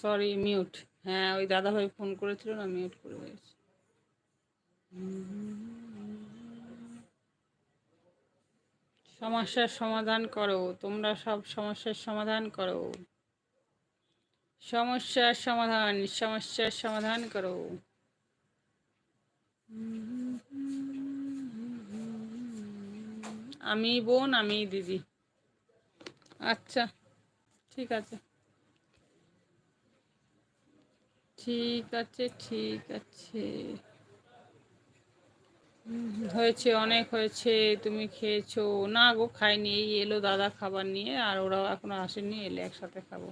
Sorry mute হ্যাঁ ওই দাদাভাই ফোন করেছিল না মিউট করে দিয়েছি। সমস্যার সমাধান করো, তোমরা সব সমস্যার সমাধান করো। সমস্যার সমাধান সমস্যার সমাধান করো। আমি বোন, আমি দিদি। আচ্ছা ঠিক আছে। ঠিক আছে ঠিক আছে। হয়েছে অনেক হয়েছে, তুমি খেয়েছো। না গো, খাইনি, এই এলো দাদা খাবার নিয়ে, আর ওরাও এখনও আসেনি, এলে একসাথে খাব।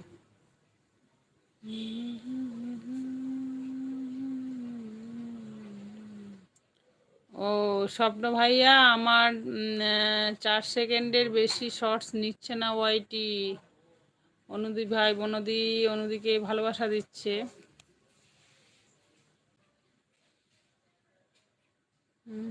ও, স্বপ্ন ভাইয়া, আমার চার সেকেন্ডের বেশি শর্টস নিচ্ছে না ওয়াইটি। অনুদি ভাই, বনদি অনুদিকে ভালোবাসা দিচ্ছে। রুম্পা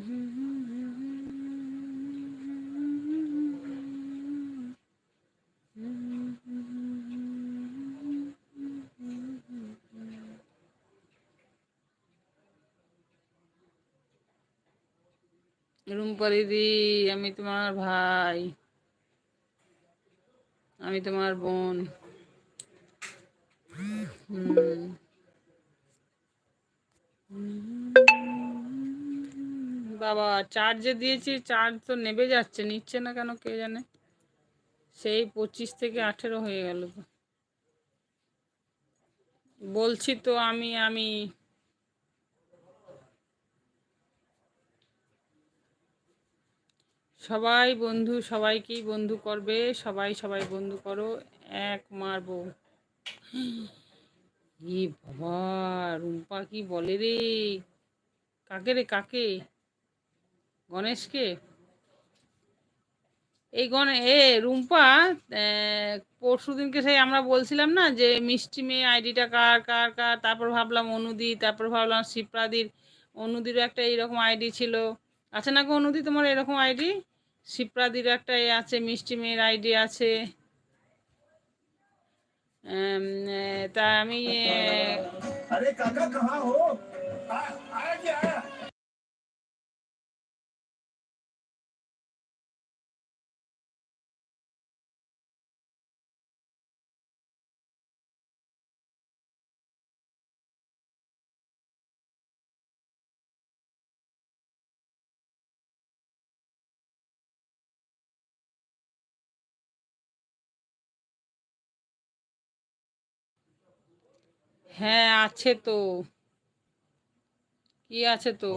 দিদি আমি তোমার ভাই। আমি তোমার বোন। হুম। বাবা চার্জে দিয়েছি চার্জ তো নেবে যাচ্ছে, নিচ্ছে না কেন কে জানে? সেই পঁচিশ থেকে আঠেরো হয়ে গেল বলছি তো আমি আমি। সবাই বন্ধু, সবাইকেই বন্ধু করবে, সবাই সবাই বন্ধু করো, এক মারবো। ই বাবা, রুম্পা কি বলে রে? কাকে রে, কাকে? গণেশকে? এই গণ এ রুম্পা পরশু দিনকে সেই আমরা বলছিলাম না যে মিষ্টি মেয়ে আইডিটা কার কার কার? তারপর ভাবলাম অনুদি তারপর ভাবলাম শিপ্রাদির। অনুদিরও একটা এইরকম আইডি ছিল। আছে না গো অনুদি তোমার এরকম আইডি? শিপ্রাদির একটা এ আছে মিষ্টি মেয়ের আইডি আছে। তা আমি এ, अरे হ্যাঁ আছে তো। কি আছে তো?